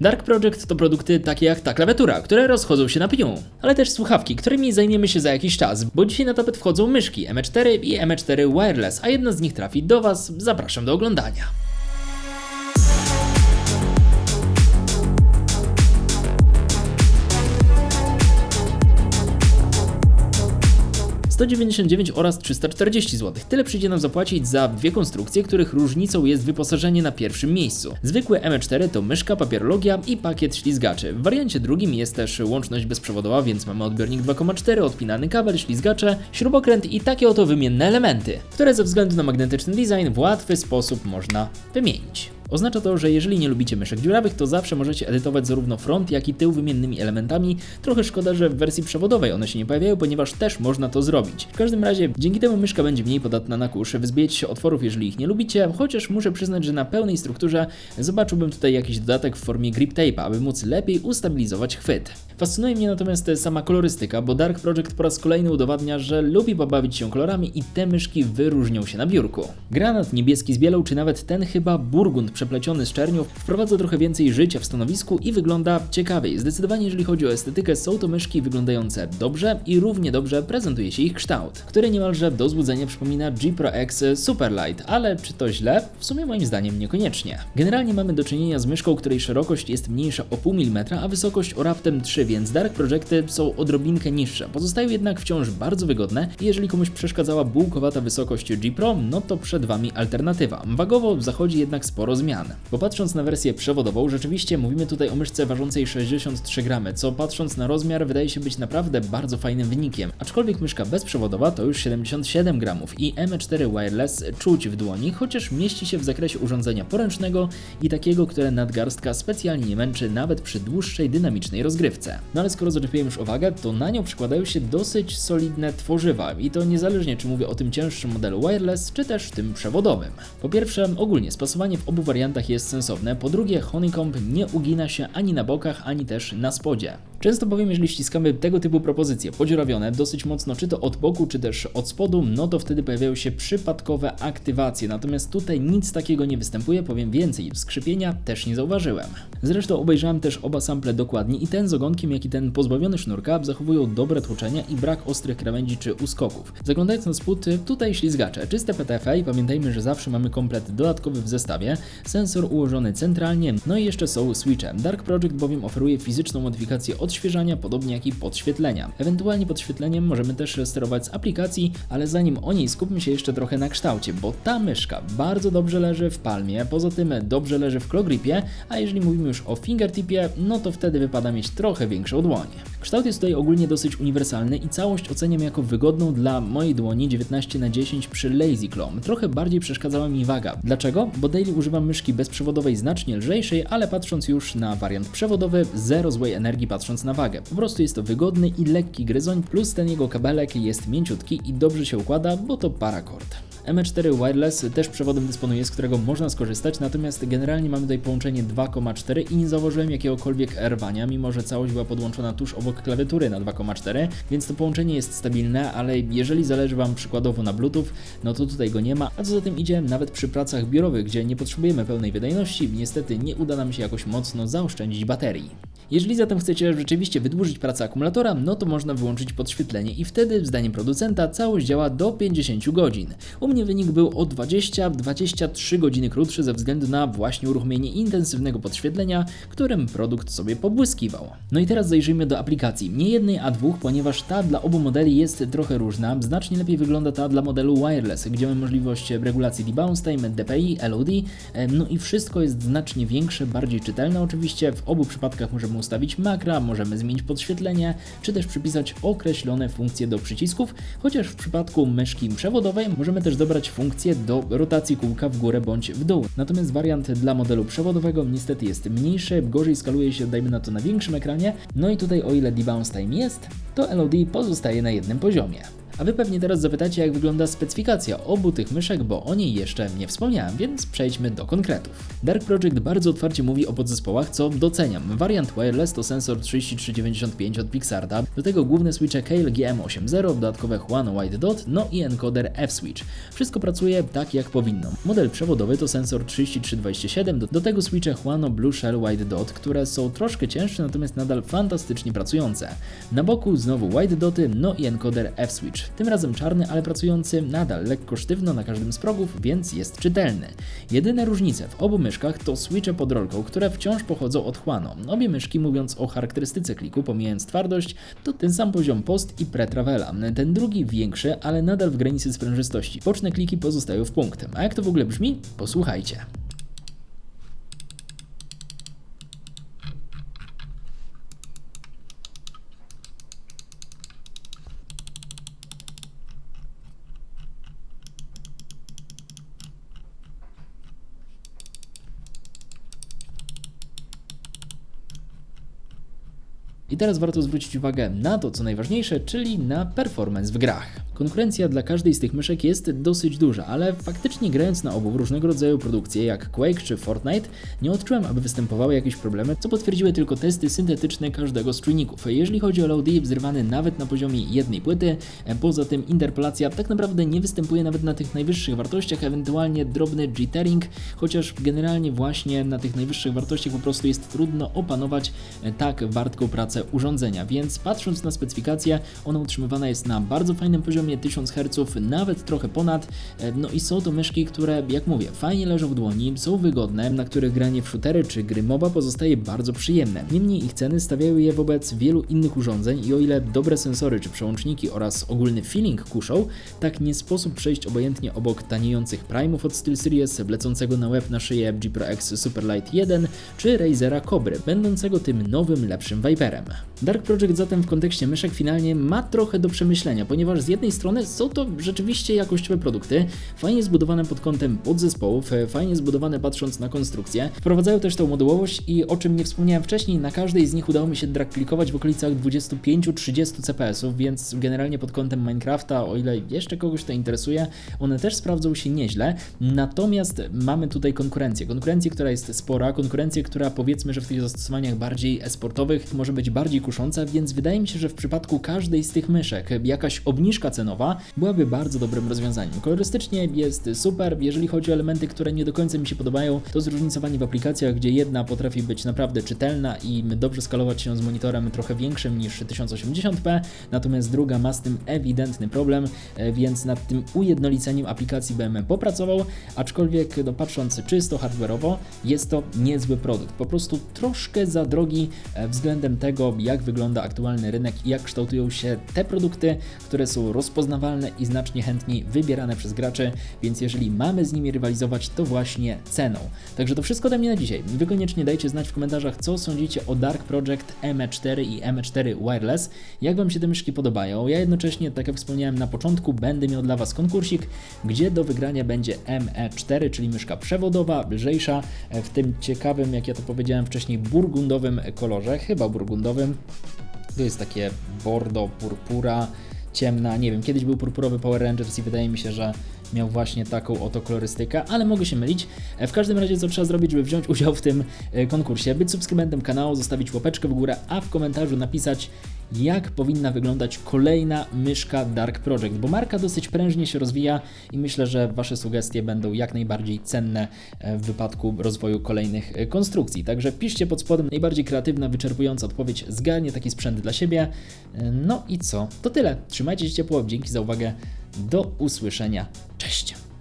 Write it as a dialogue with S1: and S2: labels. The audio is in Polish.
S1: Dark Project to produkty takie jak ta klawiatura, które rozchodzą się na pniu, ale też słuchawki, którymi zajmiemy się za jakiś czas, bo dzisiaj na tapet wchodzą myszki M4 i M4 Wireless, a jedna z nich trafi do Was. Zapraszam do oglądania. $199 oraz 340 zł. Tyle przyjdzie nam zapłacić za dwie konstrukcje, których różnicą jest wyposażenie na pierwszym miejscu. Zwykłe M4 to myszka, papierologia i pakiet ślizgaczy. W wariancie drugim jest też łączność bezprzewodowa, więc mamy odbiornik 2,4, odpinany kabel, ślizgacze, śrubokręt i takie oto wymienne elementy, które ze względu na magnetyczny design w łatwy sposób można wymienić. Oznacza to, że jeżeli nie lubicie myszek dziurawych, to zawsze możecie edytować zarówno front, jak i tył wymiennymi elementami. Trochę szkoda, że w wersji przewodowej one się nie pojawiają, ponieważ też można to zrobić. W każdym razie, dzięki temu myszka będzie mniej podatna na kurz, wyzbijecie się otworów, jeżeli ich nie lubicie, chociaż muszę przyznać, że na pełnej strukturze zobaczyłbym tutaj jakiś dodatek w formie grip tape, aby móc lepiej ustabilizować chwyt. Fascynuje mnie natomiast sama kolorystyka, bo Dark Project po raz kolejny udowadnia, że lubi pobawić się kolorami i te myszki wyróżnią się na biurku. Granat niebieski z bielą, czy nawet ten chyba burgund przepleciony z czernią wprowadza trochę więcej życia w stanowisku i wygląda ciekawiej. Zdecydowanie jeżeli chodzi o estetykę, są to myszki wyglądające dobrze i równie dobrze prezentuje się ich kształt, który niemalże do złudzenia przypomina G Pro X Superlight, ale czy to źle? W sumie moim zdaniem niekoniecznie. Generalnie mamy do czynienia z myszką, której szerokość jest mniejsza o pół milimetra, a wysokość o raptem 3, więc Dark Projecty są odrobinkę niższe. Pozostają jednak wciąż bardzo wygodne i jeżeli komuś przeszkadzała bułkowata wysokość G Pro, no to przed Wami alternatywa. Wagowo zachodzi jednak sporo zmian. Bo patrząc na wersję przewodową, rzeczywiście mówimy tutaj o myszce ważącej 63 gramy, co patrząc na rozmiar wydaje się być naprawdę bardzo fajnym wynikiem. Aczkolwiek myszka bezprzewodowa to już 77 gramów i M4 Wireless czuć w dłoni, chociaż mieści się w zakresie urządzenia poręcznego i takiego, które nadgarstka specjalnie nie męczy nawet przy dłuższej dynamicznej rozgrywce. No ale skoro zaczepiłem już o wagę, to na nią przykładają się dosyć solidne tworzywa i to niezależnie czy mówię o tym cięższym modelu wireless, czy też tym przewodowym. Po pierwsze, ogólnie spasowanie w obu wariantach jest sensowne, po drugie Honeycomb nie ugina się ani na bokach, ani też na spodzie. Często bowiem, jeżeli ściskamy tego typu propozycje podziurawione dosyć mocno, czy to od boku, czy też od spodu, no to wtedy pojawiają się przypadkowe aktywacje. Natomiast tutaj nic takiego nie występuje, powiem więcej, skrzypienia też nie zauważyłem. Zresztą obejrzałem też oba sample dokładnie i ten z ogonkiem, jak i ten pozbawiony sznurka zachowują dobre tłoczenia i brak ostrych krawędzi czy uskoków. Zaglądając na spód, tutaj ślizgacze, czyste PTFE i pamiętajmy, że zawsze mamy komplet dodatkowy w zestawie, sensor ułożony centralnie, no i jeszcze są switche. Dark Project bowiem oferuje fizyczną modyfikację odświeżania, podobnie jak i podświetlenia. Ewentualnie podświetleniem możemy też sterować z aplikacji, ale zanim o niej skupmy się jeszcze trochę na kształcie, bo ta myszka bardzo dobrze leży w palmie, poza tym dobrze leży w klogripie, a jeżeli mówimy już o fingertipie, no to wtedy wypada mieć trochę większą dłoń. Kształt jest tutaj ogólnie dosyć uniwersalny i całość oceniam jako wygodną dla mojej dłoni 19 na 10 przy Lazy. Trochę bardziej przeszkadzała mi waga. Dlaczego? Bo daily używam myszki bezprzewodowej znacznie lżejszej, ale patrząc już na wariant przewodowy, zero złej energii patrząc na wagę. Po prostu jest to wygodny i lekki gryzoń, plus ten jego kabelek jest mięciutki i dobrze się układa, bo to paracord. M4 Wireless też przewodem dysponuje, z którego można skorzystać, natomiast generalnie mamy tutaj połączenie 2,4 i nie zauważyłem jakiegokolwiek rwania, mimo że całość była podłączona tuż obok klawiatury na 2,4, więc to połączenie jest stabilne, ale jeżeli zależy Wam przykładowo na Bluetooth, no to tutaj go nie ma, a co za tym idzie, nawet przy pracach biurowych, gdzie nie potrzebujemy pełnej wydajności, niestety nie uda nam się jakoś mocno zaoszczędzić baterii. Jeżeli zatem chcecie rzeczywiście wydłużyć pracę akumulatora, no to można wyłączyć podświetlenie i wtedy, zdaniem producenta, całość działa do 50 godzin. U mnie wynik był o 20-23 godziny krótszy ze względu na właśnie uruchomienie intensywnego podświetlenia, którym produkt sobie pobłyskiwał. No i teraz zajrzyjmy do aplikacji. Nie jednej, a dwóch, ponieważ ta dla obu modeli jest trochę różna. Znacznie lepiej wygląda ta dla modelu wireless, gdzie mamy możliwość regulacji debounce time, DPI, LOD, no i wszystko jest znacznie większe, bardziej czytelne oczywiście. W obu przypadkach możemy ustawić makra, możemy zmienić podświetlenie, czy też przypisać określone funkcje do przycisków, chociaż w przypadku myszki przewodowej możemy też dobrać funkcję do rotacji kółka w górę bądź w dół. Natomiast wariant dla modelu przewodowego niestety jest mniejszy, gorzej skaluje się, dajmy na to na większym ekranie, no i tutaj o ile debounce time jest, to LOD pozostaje na jednym poziomie. A wy pewnie teraz zapytacie, jak wygląda specyfikacja obu tych myszek, bo o niej jeszcze nie wspomniałem, więc przejdźmy do konkretów. Dark Project bardzo otwarcie mówi o podzespołach, co doceniam. Wariant wireless to sensor 3395 od Pixarta, do tego główne switche Kale GM80, dodatkowe Huano White Dot, no i encoder F-Switch. Wszystko pracuje tak jak powinno. Model przewodowy to sensor 3327, do, tego switche Huano Blue Shell White Dot, które są troszkę cięższe, natomiast nadal fantastycznie pracujące. Na boku znowu White Doty, no i encoder F-Switch. Tym razem czarny, ale pracujący nadal lekko sztywno na każdym z progów, więc jest czytelny. Jedyne różnice w obu myszkach to switche pod rolką, które wciąż pochodzą od Huano. Obie myszki, mówiąc o charakterystyce kliku, pomijając twardość, to ten sam poziom post i pre-travela. Ten drugi większy, ale nadal w granicy sprężystości. Boczne kliki pozostają w punkt. A jak to w ogóle brzmi? Posłuchajcie. I teraz warto zwrócić uwagę na to, co najważniejsze, czyli na performance w grach. Konkurencja dla każdej z tych myszek jest dosyć duża, ale faktycznie grając na obu różnego rodzaju produkcje jak Quake czy Fortnite, nie odczułem, aby występowały jakieś problemy, co potwierdziły tylko testy syntetyczne każdego z czujników. Jeżeli chodzi o load wzrywany nawet na poziomie jednej płyty, poza tym interpolacja tak naprawdę nie występuje nawet na tych najwyższych wartościach, ewentualnie drobny jittering, chociaż generalnie właśnie na tych najwyższych wartościach po prostu jest trudno opanować tak wartką pracę urządzenia, więc patrząc na specyfikację, ona utrzymywana jest na bardzo fajnym poziomie 1000 Hz, nawet trochę ponad. E, no i są to myszki, które, jak mówię, fajnie leżą w dłoni, są wygodne, na których granie w shootery czy gry MOBA pozostaje bardzo przyjemne. Niemniej ich ceny stawiają je wobec wielu innych urządzeń i o ile dobre sensory czy przełączniki oraz ogólny feeling kuszą, tak nie sposób przejść obojętnie obok taniejących Prime'ów od SteelSeries, wlecącego na łeb na szyję G Pro X Superlight 1 czy Razera Cobry, będącego tym nowym, lepszym Viperem. Dark Project zatem w kontekście myszek finalnie ma trochę do przemyślenia, ponieważ z jednej strony są to rzeczywiście jakościowe produkty, fajnie zbudowane pod kątem podzespołów, e, fajnie zbudowane patrząc na konstrukcję. Wprowadzają też tą modułowość i o czym nie wspomniałem wcześniej, na każdej z nich udało mi się drag klikować w okolicach 25-30 CPS-ów, więc generalnie pod kątem Minecrafta, o ile jeszcze kogoś to interesuje, one też sprawdzą się nieźle. Natomiast mamy tutaj konkurencję. Konkurencję, która jest spora, konkurencję, która powiedzmy, że w tych zastosowaniach bardziej esportowych może być bardziej więc wydaje mi się, że w przypadku każdej z tych myszek jakaś obniżka cenowa byłaby bardzo dobrym rozwiązaniem. Kolorystycznie jest super, jeżeli chodzi o elementy, które nie do końca mi się podobają, to zróżnicowanie w aplikacjach, gdzie jedna potrafi być naprawdę czytelna i dobrze skalować się z monitorem trochę większym niż 1080p, natomiast druga ma z tym ewidentny problem, e, więc nad tym ujednoliceniem aplikacji BM popracował, aczkolwiek no, patrząc czysto hardware'owo, jest to niezły produkt. Po prostu troszkę za drogi e, względem tego, jak wygląda aktualny rynek i jak kształtują się te produkty, które są rozpoznawalne i znacznie chętniej wybierane przez graczy, więc jeżeli mamy z nimi rywalizować, to właśnie ceną. Także to wszystko ode mnie na dzisiaj. Wy koniecznie dajcie znać w komentarzach, co sądzicie o Dark Project ME4 i ME4 Wireless, jak Wam się te myszki podobają. Ja jednocześnie, tak jak wspomniałem na początku, będę miał dla Was konkursik, gdzie do wygrania będzie ME4, czyli myszka przewodowa, lżejsza, w tym ciekawym, jak ja to powiedziałem wcześniej, burgundowym kolorze, chyba burgundowym. To jest takie bordo, purpura, ciemna. Nie wiem, kiedyś był purpurowy Power Rangers i wydaje mi się, że miał właśnie taką oto kolorystykę, ale mogę się mylić. W każdym razie, co trzeba zrobić, żeby wziąć udział w tym e, konkursie? Być subskrybentem kanału, zostawić łapeczkę w górę, a w komentarzu napisać, jak powinna wyglądać kolejna myszka Dark Project, bo marka dosyć prężnie się rozwija i myślę, że Wasze sugestie będą jak najbardziej cenne e, w wypadku rozwoju kolejnych e, konstrukcji. Także piszcie pod spodem najbardziej kreatywna, wyczerpująca odpowiedź, zgarnie taki sprzęt dla siebie. No i co? To tyle. Trzymajcie się ciepło, dzięki za uwagę. Do usłyszenia. Cześć!